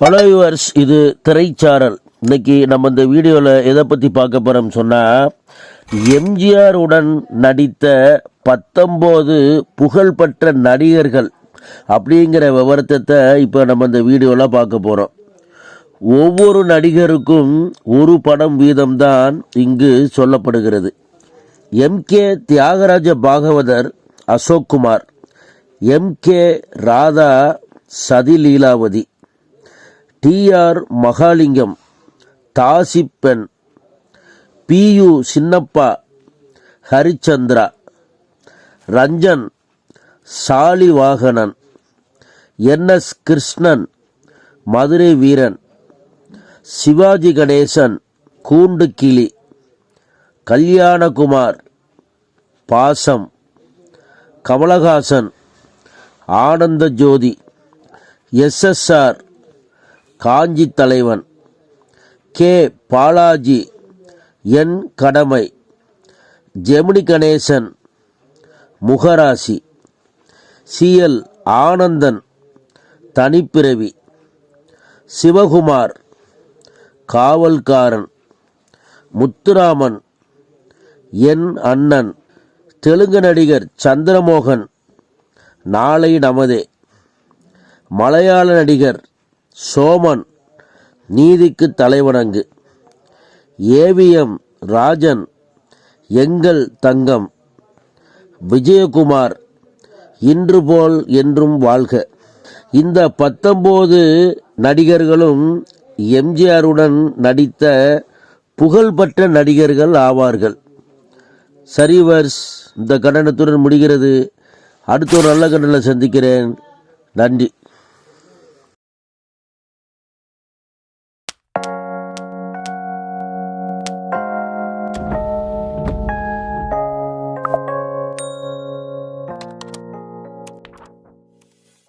Hello viewers இது திரைச்சாரல். இன்னைக்கு நம்ம இந்த வீடியோவில் எதை பற்றி பார்க்க போகிறோம் சொன்னால் எம்ஜிஆர் உடன் நடித்த பத்தொம்போது புகழ்பெற்ற நடிகர்கள் அப்படிங்கிற விவரத்தை இப்போ நம்ம இந்த வீடியோவில் பார்க்க போகிறோம் ஒவ்வொரு நடிகருக்கும் ஒரு படம் வீதம்தான் இங்கு சொல்லப்படுகிறது. M K Thyagaraja Bhagavathar Ashokkumar M K Radha Sathileelavathi T R Mahalingam Dasippen P U Chinnappa Harichandra Ranjan Salivahanan N S Krishnan Madurai Veeran Sivaji Ganesan கூண்டு கிளி கல்யாணகுமார் பாசம் கமலஹாசன் ஆனந்த ஜோதி எஸ்எஸ்ஆர் காஞ்சி தலைவன். கே. பாலாஜி என் கடமை. ஜெமினி கணேசன் முகராசி. சிஎல் ஆனந்தன் தனிப்பிறவி. சிவகுமார் காவல்காரன். முத்துராமன் என் அண்ணன். தெலுங்கு நடிகர் சந்திரமோகன் நாளை நமதே. மலையாள நடிகர் சோமன் நீதிக்கு தலைவணங்கு. ஏவிஎம் ராஜன் எங்கள் தங்கம். விஜயகுமார் இன்று போல் என்றும் வாழ்க. இந்த பத்தொம்போது நடிகர்களும் எம்ஜிஆருடன் நடித்த புகழ்பெற்ற நடிகர்கள் ஆவார்கள். சரிவர்ஸ் இந்த கண்டனத்துடன் முடிகிறது. அடுத்த ஒரு நல்ல கண்டனம் சந்திக்கிறேன். நன்றி.